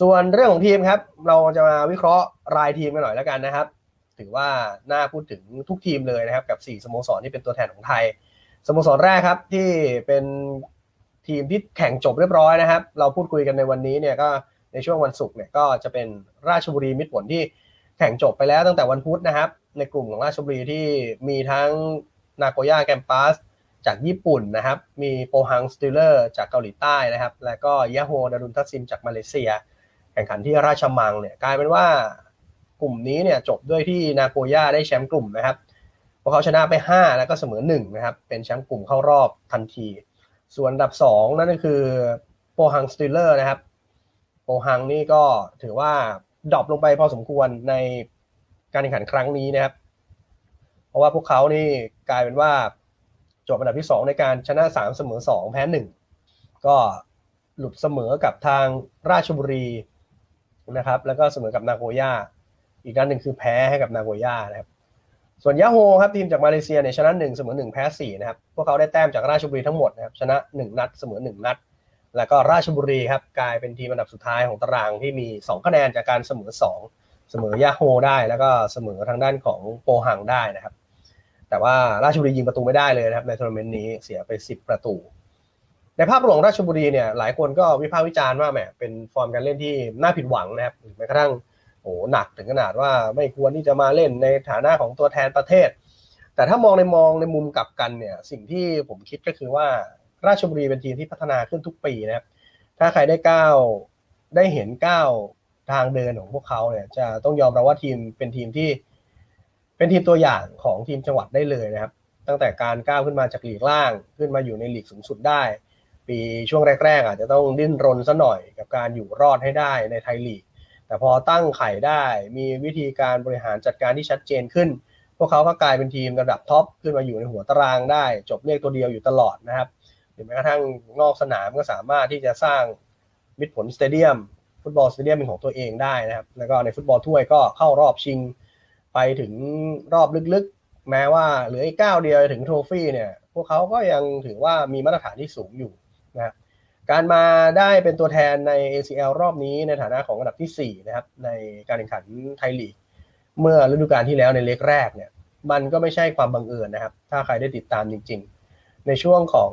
ส่วนเรื่องของทีมครับ เราจะมาวิเคราะห์รายทีมกันหน่อยแล้วกันนะครับ ถือว่าน่าพูดถึงทุกทีมเลยนะครับ กับ 4 สโมสรที่เป็นตัวแทนของไทย สโมสรแรกครับที่เป็นทีมที่แข่งจบเรียบร้อยนะครับ เราพูดคุยกันในวันนี้เนี่ยก็ในช่วงวันศุกร์เนี่ยก็จะเป็นราชบุรีมิตรผลที่แข่งจบไปแล้วตั้งแต่วันพุธนะครับ ในกลุ่มของราชบุรีที่มีทั้งนาโกย่าแกมปัสจากญี่ปุ่นนะครับ มีโปฮังสติลเลอร์จากเกาหลีใต้นะครับ แล้วก็ยาโฮดารุนทัซิมจากมาเลเซีย แข่งขันที่ราชมังเนี่ยกลายเป็นว่ากลุ่มนี้เนี่ยจบด้วยที่นาโกย่าได้แชมป์กลุ่มนะครับพวกเขาชนะไป 5 แล้วก็เสมอ1นะครับเป็นแชมป์กลุ่มเข้ารอบทันที ส่วนอันดับ 2 นั่นก็คือโปฮังสติลเลอร์นะครับโปฮังนี่ก็ถือว่าดรอปลงไปพอสมควรในการแข่งขันครั้งนี้นะครับ เพราะว่าพวกเขานี่กลายเป็นว่าจบอันดับที่ 2 ในการชนะ 3 เสมอ 2 แพ้ 1 ก็หลุดเสมอกับทางราชบุรี นะครับ แล้วก็เสมอกับนาโกย่า อีกด้านหนึ่งคือแพ้ให้กับนาโกย่านะครับ ส่วนยาโฮครับทีมจากมาเลเซียเนี่ยชนะ1เสมอ1แพ้4นะครับ พวกเขาได้แต้มจากราชบุรีทั้งหมดนะครับชนะ1นัดเสมอ1นัด แล้วก็ราชบุรีครับกลายเป็นทีมอันดับสุดท้ายของตารางที่มี2คะแนนจากการเสมอ2เสมอยาโฮได้แล้วก็เสมอทางด้านของโปหังได้นะครับ แต่ว่าราชบุรียิงประตูไม่ได้เลยนะครับในทัวร์นาเมนต์นี้เสียไป10ประตู ในภาพรวมราชบุรีเนี่ยหลายคนก็วิพากษ์วิจารณ์ว่าแหมเป็นฟอร์มการเล่นที่น่าผิดหวังนะครับแม้กระทั่งโอ้หนักถึงขนาดว่าไม่ควรที่จะมาเล่นในฐานะของตัวแทนประเทศ แต่ถ้ามองในมองในมุมกลับกันเนี่ยสิ่งที่ผมคิดก็คือว่าราชบุรีเป็นทีมที่พัฒนาขึ้นทุกปีนะครับถ้าใครได้ก้าวได้เห็นก้าวทางเดินของพวกเขาเนี่ยจะต้องยอมรับว่าทีมเป็นทีมที่ เป็นทีมตัวอย่างของทีมจังหวัดได้เลยนะครับ ตั้งแต่การก้าวขึ้นมาจากหลีกล่างขึ้นมาอยู่ในหลีกสูงสุดได้ ปีช่วงแรก ๆ อาจจะต้องดิ้นรนซะหน่อยกับการอยู่รอดให้ได้ในไทยลีก แต่พอตั้งไข่ได้มีวิธีการบริหารจัดการที่ชัดเจนขึ้น พวกเขาก็กลายเป็นทีมระดับท็อปขึ้นมาอยู่ในหัวตารางได้ จบเลขตัวเดียวอยู่ตลอดนะครับหรือแม้กระทั่งนอกสนามก็สามารถที่จะสร้างมิตรผลสเตเดียม ฟุตบอลสเตเดียมเป็นของตัวเองได้นะครับ แล้วก็ในฟุตบอลถ้วยก็เข้ารอบชิง ไปถึงรอบลึกๆ แม้ว่าเหลืออีกก้าวเดียวถึงโทรฟี่เนี่ย พวกเขาก็ยังถือว่ามีมาตรฐานที่สูงอยู่ นะการมาได้เป็นตัวแทนใน ACL รอบนี้ในฐานะของอันดับที่ 4 นะครับ ในการแข่งขันไทยลีก เมื่อฤดูกาลที่แล้วในเล็กแรกเนี่ย มันก็ไม่ใช่ความบังเอิญนะครับ ถ้าใครได้ติดตามจริง ๆ ในช่วงของ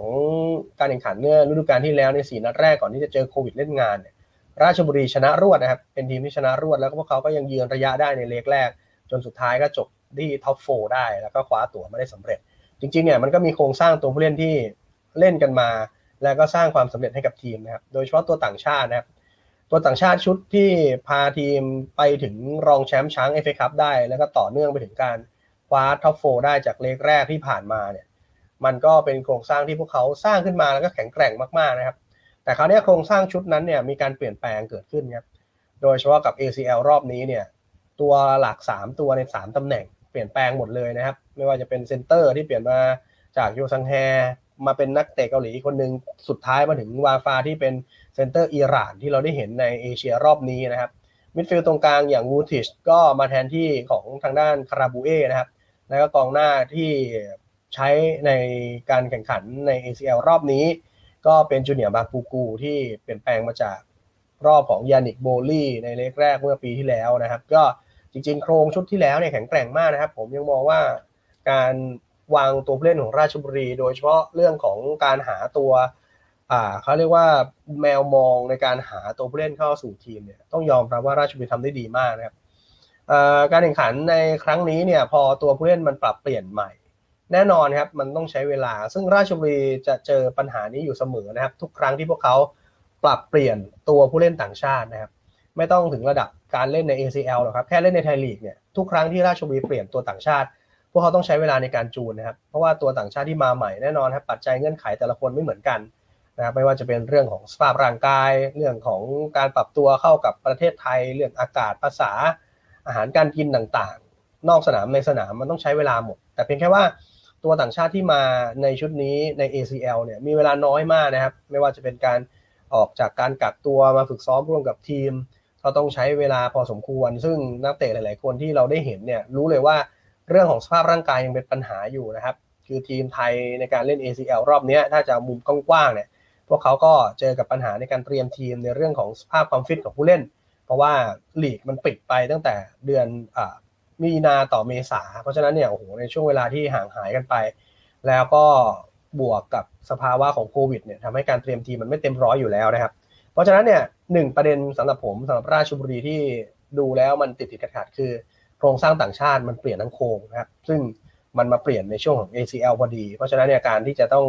การแข่งขันเมื่อฤดูกาลที่แล้วใน 4 นัดแรกก่อนที่จะเจอโควิดเล่นงานเนี่ยราชบุรีชนะรวดนะครับ เป็นทีมที่ชนะรวดแล้วก็พวกเขาก็ยังยืนระยะได้ในเล็กแรก จนสุดท้ายก็จบที่ท็อปโฟได้แล้วก็คว้าตั๋วมาได้สำเร็จ จริงๆเนี่ยมันก็มีโครงสร้างตัวผู้เล่นที่เล่นกันมา แล้วก็สร้างความสำเร็จให้กับทีมนะครับโดยเฉพาะตัวต่างชาตินะครับตัวต่างชาติชุดที่พาทีมไปถึงรองแชมป์ช้างเอฟเอคัพได้ แล้วก็ต่อเนื่องไปถึงการคว้าท็อปโฟได้จากเลกแรกที่ผ่านมาเนี่ยมันก็เป็นโครงสร้างที่พวกเขาสร้างขึ้นมาแล้วก็แข็งแกร่งมากๆนะครับ แต่คราวนี้โครงสร้างชุดนั้นเนี่ยมีการเปลี่ยนแปลงเกิดขึ้นครับโดยเฉพาะกับ ACL รอบนี้เนี่ยตัวหลัก 3 ตัวใน 3ตำแหน่งเปลี่ยนแปลงหมดเลยนะครับ ไม่ว่าจะเป็นเซนเตอร์ที่เปลี่ยนมาจากโยซังแฮ มาเป็นนักเตะเกาหลีคนหนึ่งสุดท้ายมาถึงวาฟาที่เป็นเซนเตอร์อิหร่านที่เราได้เห็นในเอเชียรอบนี้นะครับมิดฟิลด์ตรงกลางอย่างวูติชก็มาแทนที่ของทางด้านคาราบูเอนะครับ แล้วก็กองหน้าที่ใช้ในการแข่งขันใน ACL รอบนี้ ก็เป็นจูเนียร์บาปูกูที่เปลี่ยนแปลงมาจากรอบของยานิกโบลี่ในเล็กแรกเมื่อปีที่แล้วนะครับ ก็จริงๆ โครงชุดที่แล้วเนี่ยแข็งแกร่งมากนะครับ ผมยังมองว่าการ วางตัวผู้เล่นของราชบุรี โดยเฉพาะเรื่องของการหาตัว อ่าเขาเรียกว่าแมวมองในการหาตัวผู้เล่นเข้าสู่ทีมเนี่ยต้องยอมรับว่าราชบุรีทำได้ดีมากนะครับการแข่งขันในครั้งนี้เนี่ยพอตัวผู้เล่นมันปรับเปลี่ยนใหม่ แน่นอนครับมันต้องใช้เวลา ซึ่งราชบุรีจะเจอปัญหานี้อยู่เสมอนะครับ ทุกครั้งที่พวกเขาปรับเปลี่ยนตัวผู้เล่นต่างชาตินะครับ ไม่ต้องถึงระดับการเล่นใน ACL หรอกครับแค่เล่นในไทยลีกเนี่ยทุกครั้งที่ราชบุรีเปลี่ยนตัวต่างชาติ พวกเขาต้องใช้เวลาในการจูนนะครับ เพราะว่าตัวต่างชาติที่มาใหม่แน่นอนครับปัจจัยเงื่อนไขแต่ละคนไม่เหมือนกันนะครับไม่ว่าจะเป็นเรื่องของสภาพร่างกาย เรื่องของการปรับตัวเข้ากับประเทศไทย เรื่องอากาศภาษา อาหารการกินต่างๆ นอกสนามในสนามมันต้องใช้เวลาหมด แต่เพียงแค่ว่าตัวต่างชาติที่มาในชุดนี้ใน ACL เนี่ยมีเวลาน้อยมากนะครับ ไม่ว่าจะเป็นการออกจากการกักตัวมาฝึกซ้อมร่วมกับทีม ก็ต้องใช้เวลาพอสมควร ซึ่งนักเตะหลาย ๆ คนที่เราได้เห็นเนี่ยรู้เลยว่า เรื่องของสภาพร่างกายยังเป็นปัญหาอยู่นะครับ คือทีมไทยในการเล่น ACL รอบนี้ถ้าจะมุมกว้างๆเนี่ยพวกเขาก็เจอกับปัญหาในการเตรียมทีมในเรื่องของสภาพความฟิตของผู้เล่น เพราะว่าลีกมันปิดไปตั้งแต่เดือนอมีนาต่อเมษา เพราะฉะนั้นเนี่ยโอ้โหในช่วงเวลาที่ห่างหายกันไป แล้วก็บวกกับสภาวะของโควิดเนี่ยทำให้การเตรียมทีมมันไม่เต็มร้อยอยู่แล้วนะครับ เพราะฉะนั้นเนี่ยหนึ่งประเด็นสำหรับผมสำหรับราชบุรีที่ดูแล้วมันติดติดขัดขัดคือ ครงสร้างต่างชาติมันเปลี่ยนทั้งโครงนะครับ ซึ่งมันมาเปลี่ยนในช่วงของ ACL พอดี เพราะฉะนั้นเนี่ยการที่จะต้อง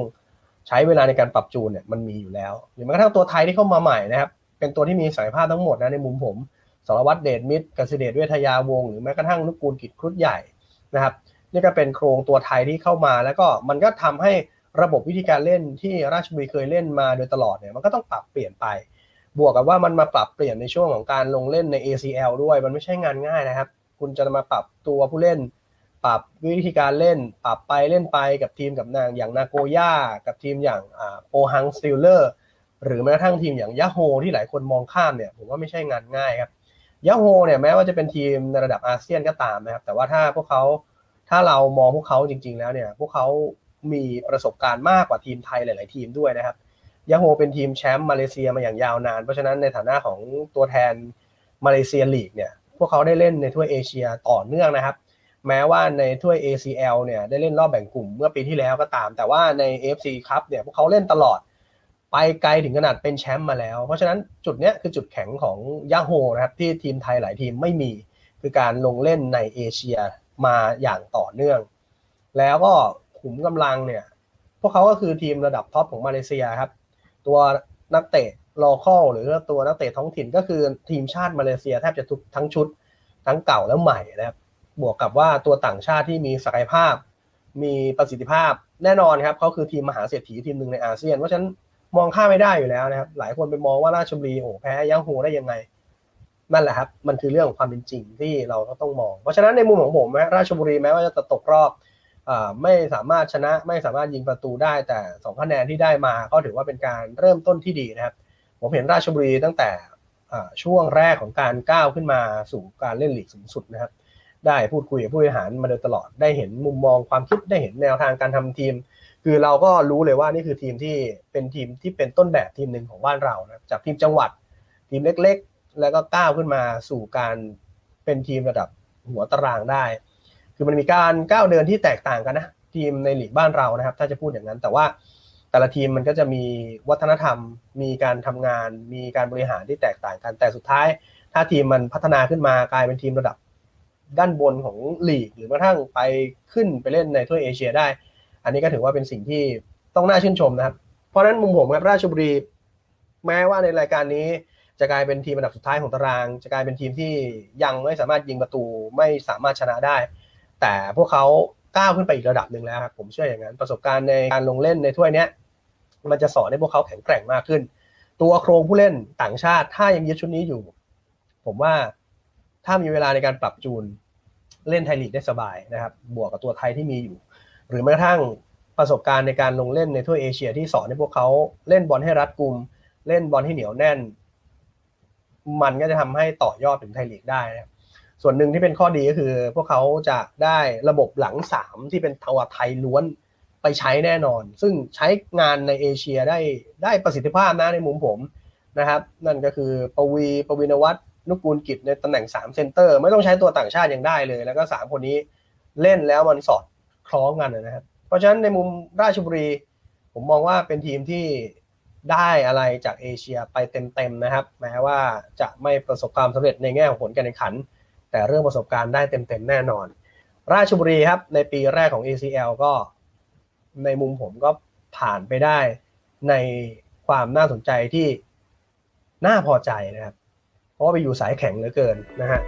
ใช้เวลาในการปรับจูนเนี่ยมันมีอยู่แล้ว หรือแม้กระทั่งตัวไทยที่เข้ามาใหม่นะครับ เป็นตัวที่มีศักยภาพทั้งหมดนะในมุมผมสารวัตรเดชมิตรกสิเดชเวทยาวง หรือแม้กระทั่งนุกูลกิจครุฑใหญ่นะครับนี่ก็เป็นโครงตัวไทยที่เข้ามา แล้วก็มันก็ทำให้ระบบวิธีการเล่นที่ราชบุรีเคยเล่นมาโดยตลอดเนี่ยมันก็ต้องปรับเปลี่ยนไป บวกกับว่ามันมาปรับเปลี่ยนในช่วงของการลงเล่นใน ACL ด้วยมันไม่ใช่งานง่ายนะครับ คุณจะมาปรับตัวผู้เล่น ปรับวิธีการเล่น ปรับไปเล่นไปกับทีมกับนางอย่างนาโกย่ากับทีมอย่างโปฮังสติลเลอร์หรือแม้กระทั่งทีมอย่างยาโฮที่หลายคนมองข้ามเนี่ยผมว่าไม่ใช่งานง่ายครับยาโฮเนี่ยแม้ว่าจะเป็นทีมในระดับอาเซียนก็ตามนะครับ แต่ว่าถ้าพวกเขาถ้าเรามองพวกเขาจริง ๆ แล้วเนี่ย พวกเขามีประสบการณ์มากกว่าทีมไทยหลาย ๆ ทีมด้วยนะครับยาโฮเป็นทีมแชมป์มาเลเซียมาอย่างยาวนาน เพราะฉะนั้นในฐานะของตัวแทนมาเลเซียลีกเนี่ย พวกเขาได้เล่นในถ้วยเอเชียต่อเนื่องนะครับ แม้ว่าในถ้วย ACL เนี่ยได้เล่นรอบแบ่งกลุ่มเมื่อปีที่แล้วก็ตาม แต่ว่าใน AFC ครับเนี่ยพวกเขาเล่นตลอด ไปไกลถึงขนาดเป็นแชมป์มาแล้ว เพราะฉะนั้นจุดเนี้ยคือจุดแข็งของยาโฮนะครับที่ทีมไทยหลายทีมไม่มี คือการลงเล่นในเอเชียมาอย่างต่อเนื่อง แล้วก็ขุมกำลังเนี่ยพวกเขาก็คือทีมระดับท็อปของมาเลเซียครับ ตัวนักเตะ โลคอลหรือตัวนักเตะท้องถิ่นก็คือทีมชาติมาเลเซียแทบจะทุกทั้งชุด ทั้งเก่าและใหม่นะครับบวกกับว่าตัวต่างชาติที่มีศักยภาพ มีประสิทธิภาพแน่นอนครับเขาคือทีมมหาเศรษฐีทีมหนึ่งในอาเซียนเพราะฉะนั้นมองข้ามไม่ได้อยู่แล้วนะครับ หลายคนไปมองว่าราชบุรีโอ้แพ้ย่างโฮได้ยังไง นั่นแหละครับ มันคือเรื่องของความเป็นจริงที่เราก็ต้องมอง เพราะฉะนั้นในมุมของผมราชบุรีแม้ว่าจะตกรอบอไม่สามารถชนะไม่สามารถยิงประตูได้แต่สองคะแนนที่ได้มาก็ถือว่าเป็นการเริ่มต้นที่ดีนะครับ ผมเห็นราชบุรีตั้งแต่ช่วงแรกของการก้าวขึ้นมาสู่การเล่นลีกสูงสุดนะครับ ได้พูดคุยกับผู้บริหารมาโดยตลอดได้เห็นมุมมองความคิดได้เห็นแนวทางการทำทีม คือเราก็รู้เลยว่านี่คือทีมที่เป็นทีมที่เป็นต้นแบบทีมหนึ่งของบ้านเรานะจากทีมจังหวัด ทีมเล็กๆ แล้วก็ก้าวขึ้นมาสู่การเป็นทีมระดับหัวตารางได้ คือมันมีการก้าวเดินที่แตกต่างกันนะทีมในหลีกบ้านเรานะครับ ถ้าจะพูดอย่างนั้นแต่ว่า แต่ละทีมมันก็จะมีวัฒนธรรม มีการทำงาน มีการบริหารที่แตกต่างกัน แต่สุดท้าย ถ้าทีมมันพัฒนาขึ้นมากลายเป็นทีมระดับด้านบนของลีก หรือแม้กระทั่งไปขึ้นไปเล่นในถ้วยเอเชียได้ อันนี้ก็ถือว่าเป็นสิ่งที่ต้องน่าชื่นชมนะครับ เพราะฉะนั้นมุมผมครับราชบุรี แม้ว่าในรายการนี้จะกลายเป็นทีมอันดับสุดท้ายของตาราง จะกลายเป็นทีมที่ยังไม่สามารถยิงประตูไม่สามารถชนะได้ แต่พวกเขาก้าวขึ้นไปอีกระดับหนึ่งแล้วครับผมเชื่ออย่างนั้นประสบการณ์ในการลงเล่นในถ้วยเนี้ย มันจะสอนให้พวกเขาแข็งแกร่งมากขึ้น ตัวโครงผู้เล่นต่างชาติ ถ้ายังยึดชุดนี้อยู่ ผมว่าถ้ามีเวลาในการปรับจูนเล่นไทยลีกได้สบายนะครับ บวกกับตัวไทยที่มีอยู่ หรือแม้กระทั่งประสบการณ์ในการลงเล่นในถ้วเอเชียที่สอนให้พวกเขาเล่นบอลให้รัดกุม เล่นบอลให้เหนียวแน่น มันก็จะทำให้ต่อยอดถึงไทยลีกได้นะครับส่วนหนึ่งที่เป็นข้อดีก็คือ พวกเขาจะได้ระบบหลังสามที่เป็นตัวไทยล้วน ไปใช้แน่นอน ซึ่งใช้งานในเอเชียได้ได้ประสิทธิภาพนะในมุมผมนะครับ นั่นก็คือปวีปวินวัฒน์นุกูลกิจในตำแหน่ง3เซนเตอร์ไม่ต้องใช้ตัวต่างชาติยังได้เลย แล้วก็ 3 คนนี้เล่นแล้วมันสอดคล้องกันนะครับ เพราะฉะนั้นในมุมราชบุรี ผมมองว่าเป็นทีมที่ได้อะไรจากเอเชียไปเต็มๆนะครับ แม้ว่าจะไม่ประสบความสำเร็จในแง่ของผลการแข่งขัน แต่เรื่องประสบการณ์ได้เต็มๆแน่นอน ราชบุรีครับในปีแรกของ ACL ก็ ในมุมผมก็ผ่านไปได้ในความน่าสนใจที่น่าพอใจนะครับ เพราะว่าไปอยู่สายแข็งเหลือเกินนะฮะ